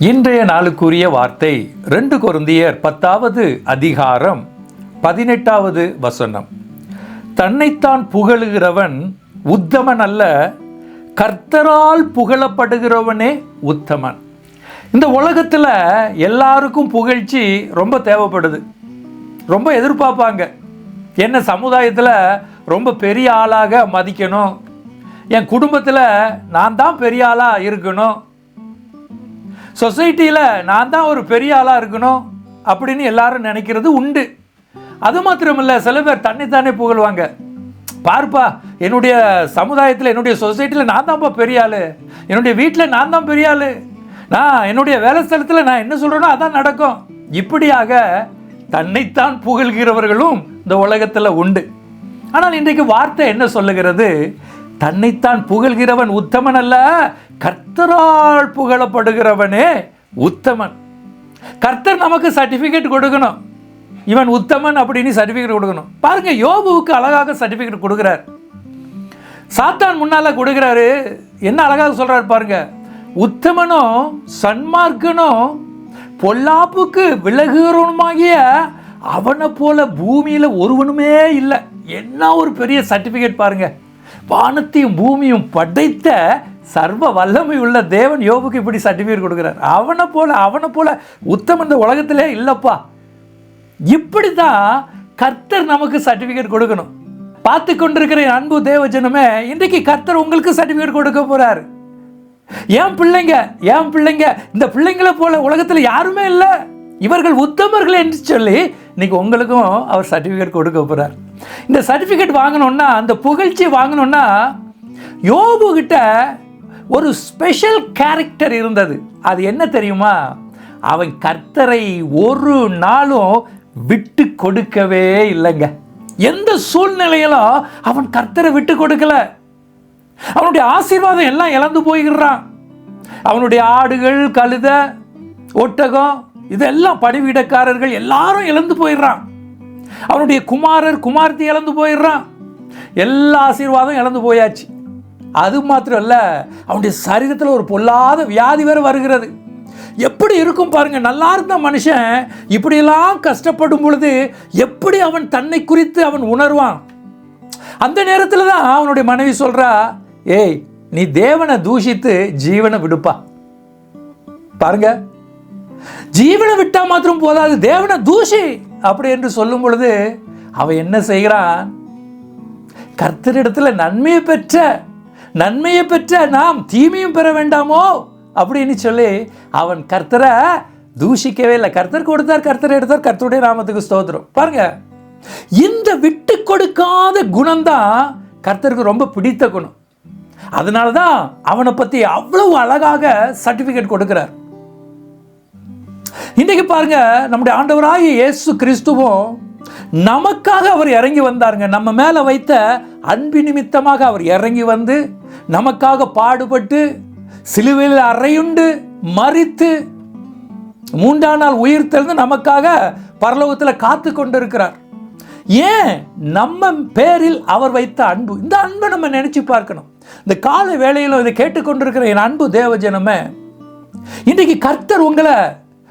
இன்றைய நாளுக்குரிய வார்த்தை ரெண்டு கொருந்தியர் பத்தாவது அதிகாரம் பதினெட்டாவது வசனம். தன்னைத்தான் புகழுகிறவன் உத்தமன் அல்ல கர்த்தரால் புகழப்படுகிறவனே உத்தமன். இந்த உலகத்தில் எல்லாருக்கும் புகழ்ச்சி ரொம்ப தேவைப்படுது. ரொம்ப எதிர்பார்ப்பாங்க. என்ன சமுதாயத்தில் ரொம்ப பெரிய ஆளாக மதிக்கணும். என் குடும்பத்தில் நான் தான் பெரிய ஆளாக இருக்கணும். சொசைட்டியில் நான் தான் ஒரு பெரிய ஆளாக இருக்கணும் அப்படின்னு எல்லாரும் நினைக்கிறது உண்டு. அது மாத்திரமில்ல சில பேர் தன்னைத்தானே புகழ்வாங்க. பார்ப்பா என்னுடைய சமுதாயத்தில் என்னுடைய சொசைட்டியில் நான் தான்ப்பா பெரிய ஆள். என்னுடைய வீட்டில் நான் தான் பெரிய ஆள். நான் என்னுடைய வேலை ஸ்தலத்தில் நான் என்ன சொல்கிறேனோ அதான் நடக்கும். இப்படியாக தன்னைத்தான் புகழ்கிறவர்களும் இந்த உலகத்தில் உண்டு. ஆனால் இன்றைக்கு வார்த்தை என்ன சொல்லுகிறது? தன்னைத்தான் புகழ்கிறவன் உத்தமன் அல்ல கர்த்தரால் புகழப்படுகிறவனே உத்தமன். கர்த்தர் நமக்கு சர்டிஃபிகேட் கொடுக்கணும். இவன் உத்தமன் அப்படின்னு சர்டிஃபிகேட் கொடுக்கணும். பாருங்க யோபுவுக்கு அழகாக சர்டிஃபிகேட் கொடுக்குறார். சாத்தான் முன்னால் கொடுக்குறாரு. என்ன அழகாக சொல்கிறார் பாருங்க. உத்தமனும் சன்மார்க்கனும் பொல்லாப்புக்கு விலகுகிறவனுமாகிய அவனை போல பூமியில் ஒருவனுமே இல்லை. என்ன ஒரு பெரிய சர்டிஃபிகேட் பாருங்கள் வானத்தையும் பூமியும் படைத்த சர்வ வல்லமை உள்ள தேவன் யோபுக்கு இப்படி சர்டிஃபிகேட் கொடுக்குறார். அவனை போல அவனை போல உத்தமன் இந்த உலகத்திலே இல்லைப்பா. இப்படி தான் கர்த்தர் நமக்கு சர்டிஃபிகேட் கொடுக்கணும். பார்த்து கொண்டிருக்கிற அன்பு தேவஜனமே இன்றைக்கு கர்த்தர் உங்களுக்கு சர்டிஃபிகேட் கொடுக்க போறாரு. ஏன் பிள்ளைங்க ஏன் பிள்ளைங்க இந்த பிள்ளைங்களை போல உலகத்தில் யாருமே இல்லை. இவர்கள் உத்தமர்கள் என்று சொல்லி இன்னைக்கு உங்களுக்கும் அவர் சர்டிஃபிகேட் கொடுக்க போறாரு. இந்த சர்டிஃபிகேட் வாங்கணும்னா அந்த புகழ்ச்சி வாங்கணும்னா யோபு கிட்ட ஒரு ஸ்பெஷல் கேரக்டர் இருந்தது. அது என்ன தெரியுமா? அவன் கர்த்தரை ஒரு நாளும் விட்டு கொடுக்கவே இல்லைங்க. எந்த சூழ்நிலையிலும் அவன் கர்த்தரை விட்டு கொடுக்கல. அவனுடைய ஆசீர்வாதம் எல்லாம் இழந்து போயிடுறான். அவனுடைய ஆடுகள் கழுத ஒட்டகம் இதெல்லாம் பணிவிடக்காரர்கள் எல்லாரும் இழந்து போயிடுறான். அவனுடைய குமாரர் குமார்த்தி இழந்து போயிடுறான். எல்லா ஆசீர்வாதம் இழந்து போயாச்சு. அது மாத்திரம் இல்ல அவனுடைய சரீரத்தில் ஒரு பொல்லாத வியாதி வேற வருகிறது. எப்படி இருக்கும் பாருங்க நல்லா இருந்த மனுஷன் இப்படியெல்லாம் கஷ்டப்படும் பொழுது எப்படி அவன் தன்னை குறித்து அவன் உணர்வான்? அந்த நேரத்தில் தான் அவனுடைய மனைவி சொல்றா ஏய் நீ தேவனை தூஷித்து ஜீவனை விடுப்பா. பாருங்க ஜீவனை விட்டா மாத்திரம் போதாது தேவனை தூஷி. அப்படி என்று சொல்லும் பொழுது அவன் என்ன செய்கிறான்? கர்த்தரிடத்தில் நன்மையை பெற்ற நன்மையை பெற்ற நாம் தீமையும் பெற வேண்டாமோ? அப்படின்னு சொல்லி அவன் கர்த்தரை தூஷிக்கவே இல்லை. கர்த்தர் கொடுத்தார் கர்த்தர் எடுத்தார் கர்த்தருடைய நாமத்துக்கு ஸ்தோத்திரம். பாருங்க இந்த விட்டு கொடுக்காத குணம்தான் கர்த்தருக்கு ரொம்ப பிடித்த குணம். அதனால தான் அவனை பற்றி அவ்வளவு அழகாக சர்டிஃபிகேட் கொடுக்குறார். இன்றைக்கு பாருங்க நம்முடைய ஆண்டவராகிய இயேசு கிறிஸ்துவும் நமக்காக அவர் இறங்கி வந்தாருங்க. நம்ம மேலே வைத்த அன்பு நிமித்தமாக அவர் இறங்கி வந்து நமக்காக பாடுபட்டு சிலுவையில் அறையுண்டு மறித்து மூன்றாம் நாள் உயிர் தெழுந்து நமக்காக பரலோகத்தில் காத்து கொண்டிருக்கிறார். ஏன்? நம்ம பேரில் அவர் வைத்த அன்பு. இந்த அன்பை நம்ம நினைச்சு பார்க்கணும். இந்த கால வேளையில் இதை கேட்டுக்கொண்டிருக்கிற என் அன்பு தேவஜனமே இன்றைக்கு கர்த்தர் உங்களை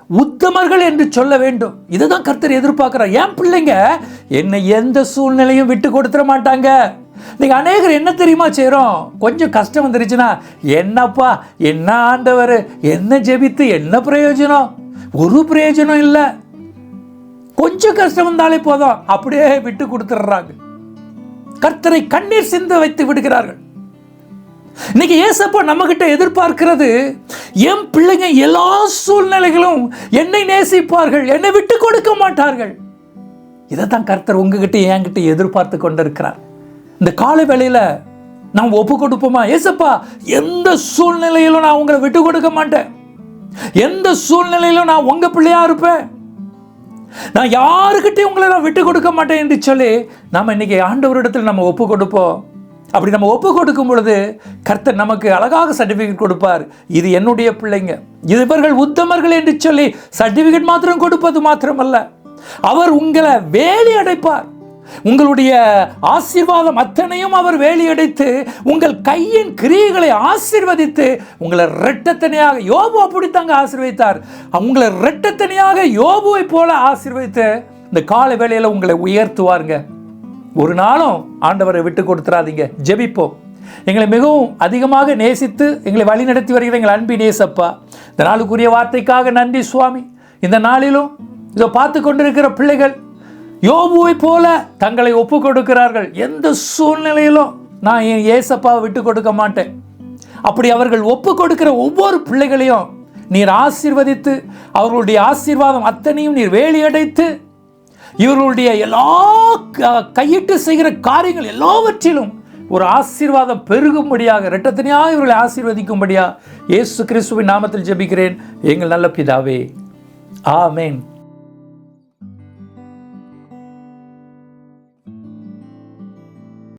உத்தமர்கள் என்று சொல்ல வேண்டும். இதுதான் கர்த்தர் எதிர்பார்க்கிறார். ஏன் பிள்ளைங்க? என்னை எந்த சூழ்நிலையும் விட்டு கொடுத்துட மாட்டாங்க. நீங்க அநேகர் என்ன தெரியுமா செய்கிறோம் கொஞ்சம் கஷ்டம் வந்துருச்சுன்னா என்னப்பா என்ன ஆண்டவர்? என்ன ஜெபித்து? என்ன பிரயோஜனம்? ஒரு பிரயோஜனம் இல்லை. கொஞ்சம் கஷ்டம் வந்தாலே போதும். அப்படியே விட்டு கொடுத்துடுறாங்க. கர்த்தரை கண்ணீர் சிந்த வைத்து விடுகிறார்கள். இன்னைக்கு ஏசப்பா நம்ம கிட்ட எதிர்பார்க்கிறது என் பிள்ளைங்க எல்லா சூழ்நிலைகளும் என்னை நேசிப்பார்கள் என்னை விட்டு கொடுக்க மாட்டார்கள். இதை தான் கர்த்தர் உங்ககிட்ட என்கிட்ட எதிர்பார்த்து கொண்டிருக்கிறார். இந்த கால வேளையில் நாம் ஒப்பு கொடுப்போமா? ஏசப்பா எந்த சூழ்நிலையிலும் நான் உங்களை விட்டு கொடுக்க மாட்டேன். எந்த சூழ்நிலையிலும் நான் உங்கள் பிள்ளையாக இருப்பேன். நான் யாருக்கிட்டையும் உங்களை நான் விட்டு கொடுக்க மாட்டேன் என்று சொல்லி நாம் இன்னைக்கு ஆண்டவரிடத்தில் நம்ம ஒப்பு கொடுப்போம். அப்படி நம்ம ஒப்பு கொடுக்கும் பொழுது கர்த்தர் நமக்கு அழகாக சர்டிஃபிகேட் கொடுப்பார். இது என்னுடைய பிள்ளைங்க. இது இவர்கள் உத்தமர்கள் என்று சொல்லி சர்டிஃபிகேட் மாத்திரம் கொடுப்பது மாத்திரமல்ல. அவர் உங்களை வேலி அடைப்பார். உங்களுடைய ஆசீர்வாதம் அத்தனையும் அவர் வேலியடைத்து உங்கள் கையின் கிரியைகளை ஆசீர்வதித்து உங்களை ரெட்டத்தனையாக யோபு அப்படித்தாங்க ஆசீர்வதித்தார். உங்களை ரெட்டத்தனையாக யோபுவை போல ஆசீர்வதித்து இந்த கால வேளையில் உங்களை உயர்த்துவாருங்க. ஒரு நாளும் ஆண்டவரை விட்டு கொடுத்துறாதீங்க. ஜெபிப்போம் எங்களை மிகவும் அதிகமாக நேசித்து எங்களை வழிநடத்தி வருகிற எங்கள் அன்பி நேசப்பா இந்த நாளுக்குரிய வார்த்தைக்காக நன்றி சுவாமி. இந்த நாளிலும் இதோ பார்த்து கொண்டிருக்கிற பிள்ளைகள் யோபுவை போல தங்களை ஒப்பு கொடுக்கிறார்கள். எந்த சூழ்நிலையிலும் நான் என் ஏசப்பாவை விட்டு கொடுக்க மாட்டேன். அப்படி அவர்கள் ஒப்பு கொடுக்கிற ஒவ்வொரு பிள்ளைகளையும் நீர் ஆசீர்வதித்து அவர்களுடைய ஆசீர்வாதம் அத்தனையும் நீர் வேலியடைத்து இவர்களுடைய எல்லா கையிட்டு செய்கிற காரியங்கள் எல்லாவற்றிலும் ஒரு ஆசீர்வாதம் பெருகும்படியாக இரட்டத்தனையாக இவர்களை ஆசீர்வதிக்கும்படியா இயேசு கிறிஸ்துவின் நாமத்தில் ஜெபிக்கிறேன். எங்கள் நல்ல பிதாவே ஆமேன்.